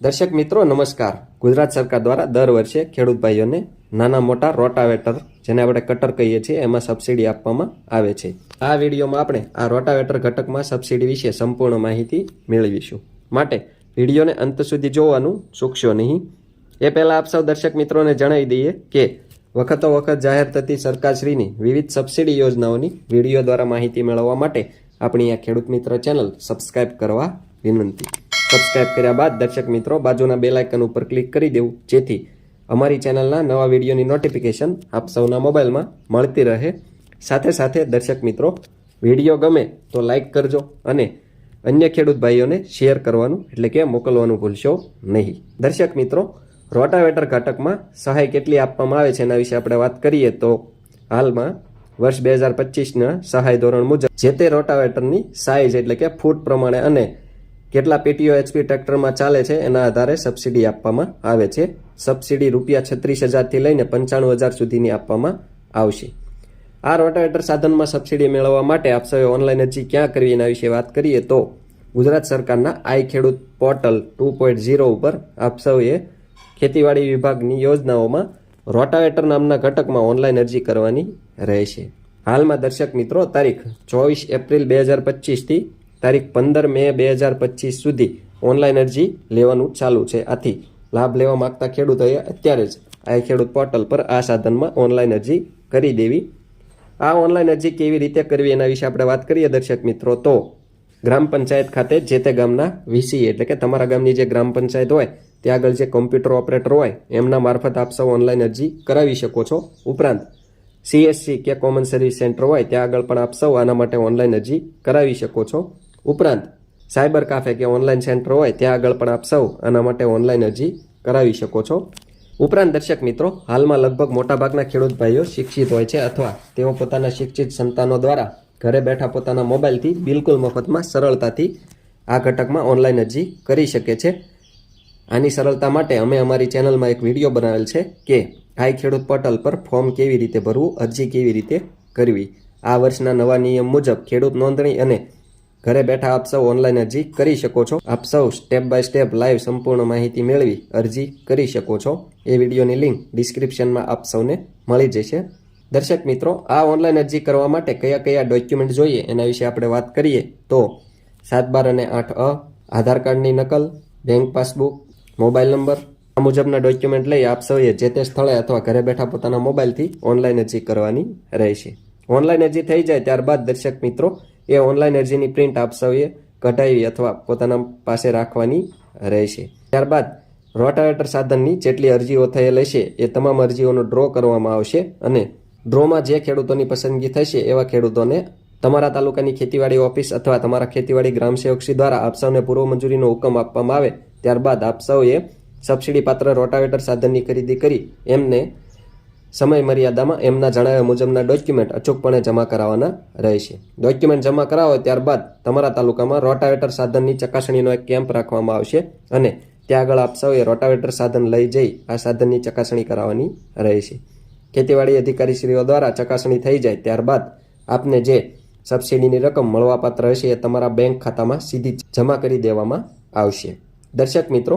દર્શક મિત્રો, નમસ્કાર. ગુજરાત સરકાર દ્વારા દર વર્ષે ખેડૂત ભાઈઓને નાના મોટા રોટાવેટર, જેને આપણે કટર કહીએ છીએ, એમાં સબસિડી આપવામાં આવે છે. આ વિડીયોમાં આપણે આ રોટાવેટર ઘટકમાં સબસિડી વિશે સંપૂર્ણ માહિતી મેળવીશું. માટે વિડીયોને અંત સુધી જોવાનું ચૂકશો નહીં. એ પહેલાં આપ સૌ દર્શક મિત્રોને જણાવી દઈએ કે વખતો વખત જાહેર થતી સરકારશ્રીની વિવિધ સબસિડી યોજનાઓની વીડિયો દ્વારા માહિતી મેળવવા માટે આપણી આ ખેડૂત મિત્ર ચેનલ સબસ્ક્રાઈબ કરવા વિનંતી. સબસ્ક્રાઇબ કર્યા બાદ દર્શક મિત્રો બાજુના બેલ આઇકન ઉપર ક્લિક કરી દેવું, જેથી અમારી ચેનલના નવા વિડીયોની નોટિફિકેશન આપ સૌના મોબાઈલમાં મળતી રહે. સાથે સાથે દર્શક મિત્રો વીડિયો ગમે તો લાઇક કરજો અને અન્ય ખેડૂત ભાઈઓને શેર કરવાનું એટલે કે મોકલવાનું ભૂલશો નહીં. દર્શક મિત્રો, રોટાવેટર ઘટકમાં સહાય કેટલી આપવામાં આવે છે એના વિશે આપણે વાત કરીએ તો હાલમાં વર્ષ બે હજાર પચીસના સહાય ધોરણ મુજબ જે તે રોટાવેટરની સાઇઝ એટલે કે ફૂટ પ્રમાણે અને કેટલા પેટીઓ એચપી ટ્રેક્ટરમાં ચાલે છે એના આધારે સબસિડી આપવામાં આવે છે. સબસિડી રૂપિયા છત્રીસ હજારથી લઈને પંચાણું હજાર સુધીની આપવામાં આવશે. આ રોટાવેટર સાધનમાં સબસિડી મેળવવા માટે આપ ઓનલાઈન અરજી ક્યાં કરવી એના વિશે વાત કરીએ તો ગુજરાત સરકારના આઈ ખેડૂત પોર્ટલ ટુ પોઈન્ટ ઝીરો ઉપર આપ ખેતીવાડી વિભાગની યોજનાઓમાં રોટાવેટર નામના ઘટકમાં ઓનલાઈન અરજી કરવાની રહેશે. હાલમાં દર્શક મિત્રો, તારીખ ચોવીસ એપ્રિલ બે હજાર પચીસથી તારીખ પંદર મે બે હજાર પચીસ સુધી ઓનલાઈન અરજી લેવાનું ચાલુ છે. આથી લાભ લેવા માગતા ખેડૂતોએ અત્યારે જ આ ખેડૂત પોર્ટલ પર આ સાધનમાં ઓનલાઈન અરજી કરી દેવી. આ ઓનલાઈન અરજી કેવી રીતે કરવી એના વિશે આપણે વાત કરીએ દર્શક મિત્રો. તો ગ્રામ પંચાયત ખાતે જે તે ગામના વીસી એટલે કે તમારા ગામની જે ગ્રામ પંચાયત હોય, ત્યાં આગળ જે કોમ્પ્યુટર ઓપરેટર હોય, એમના મારફત આપ સૌ ઓનલાઈન અરજી કરાવી શકો છો ઉપરાંત સીએસસી કે કોમન સર્વિસ સેન્ટર હોય, ત્યાં આગળ પણ આપ સૌ આના માટે ઓનલાઈન અરજી કરાવી શકો છો. ઉપરાંત સાયબર કાફે કે ઓનલાઈન સેન્ટર હોય, ત્યાં આગળ પણ આપ સૌ આના માટે ઓનલાઈન અરજી કરાવી શકો છો. ઉપરાંત, દર્શક મિત્રો, હાલમાં લગભગ મોટાભાગના ખેડૂત ભાઈઓ શિક્ષિત હોય છે અથવા તેઓ પોતાના શિક્ષિત સંતાનો દ્વારા ઘરે બેઠા પોતાના મોબાઈલથી બિલકુલ મફતમાં, સરળતાથી આ ઘટકમાં ઓનલાઈન અરજી કરી શકે છે. આની સરળતા માટે અમે અમારી ચેનલમાં એક વીડિયો બનાવેલ છે કે આઈ ખેડૂત પોર્ટલ પર ફોર્મ કેવી રીતે ભરવું, અરજી કેવી રીતે કરવી? આ વર્ષના નવા નિયમ મુજબ ખેડૂત નોંધણી અને ઘરે બેઠા આપ સૌ ઓનલાઈન અરજી કરી શકો છો. આપ સૌ સ્ટેપ બાય સ્ટેપ લાઈવ સંપૂર્ણ માહિતી મેળવી અરજી કરી શકો છો. એ વિડીયોની લિંક ડિસ્ક્રિપ્શનમાં આપ સૌને મળી જશે. દર્શક મિત્રો, આ ઓનલાઈન અરજી કરવા માટે કયા કયા ડોક્યુમેન્ટ જોઈએ એના વિશે આપણે વાત કરીએ તો સાત બાર અને આઠ અ, આધાર કાર્ડની નકલ, બેંક પાસબુક, મોબાઈલ નંબર આ મુજબના ડોક્યુમેન્ટ લઈ આપ સૌએ જે તે સ્થળે અથવા ઘરે બેઠા પોતાના મોબાઈલથી ઓનલાઈન અરજી કરવાની રહેશે. ઓનલાઈન અરજી થઈ જાય ત્યારબાદ દર્શક મિત્રો, એ ઓનલાઈન અરજીની પ્રિન્ટ આપ સૌએ કઢાવી અથવા પોતાના પાસે રાખવાની રહેશે. ત્યારબાદ રોટાવેટર સાધનની જેટલી અરજીઓ થયેલ હશે, એ તમામ અરજીઓનો ડ્રો કરવામાં આવશે અને ડ્રોમાં જે ખેડૂતોની પસંદગી થશે, એવા ખેડૂતોને તમારા તાલુકાની ખેતીવાડી ઓફિસ અથવા તમારા ખેતીવાડી ગ્રામ સેવકશ્રી દ્વારા આપ સૌને પૂર્વ મંજૂરીનો હુકમ આપવામાં આવે. ત્યારબાદ આપ સૌએ સબસિડી પાત્ર રોટાવેટર સાધનની ખરીદી કરી એમને સમય મર્યાદામાં એમના જણાવ્યા મુજબના ડોક્યુમેન્ટ અચૂકપણે જમા કરાવવાના રહેશે. ડોક્યુમેન્ટ જમા કરાવો ત્યારબાદ તમારા તાલુકામાં રોટાવેટર સાધનની ચકાસણીનો એક કેમ્પ રાખવામાં આવશે અને ત્યાં આગળ આપ સૌએ રોટાવેટર સાધન લઈ જઈ આ સાધનની ચકાસણી કરાવવાની રહેશે. ખેતીવાડી અધિકારીશ્રીઓ દ્વારા ચકાસણી થઈ જાય ત્યારબાદ આપને જે સબસિડીની રકમ મળવાપાત્ર હશે એ તમારા બેંક ખાતામાં સીધી જમા કરી દેવામાં આવશે. દર્શક મિત્રો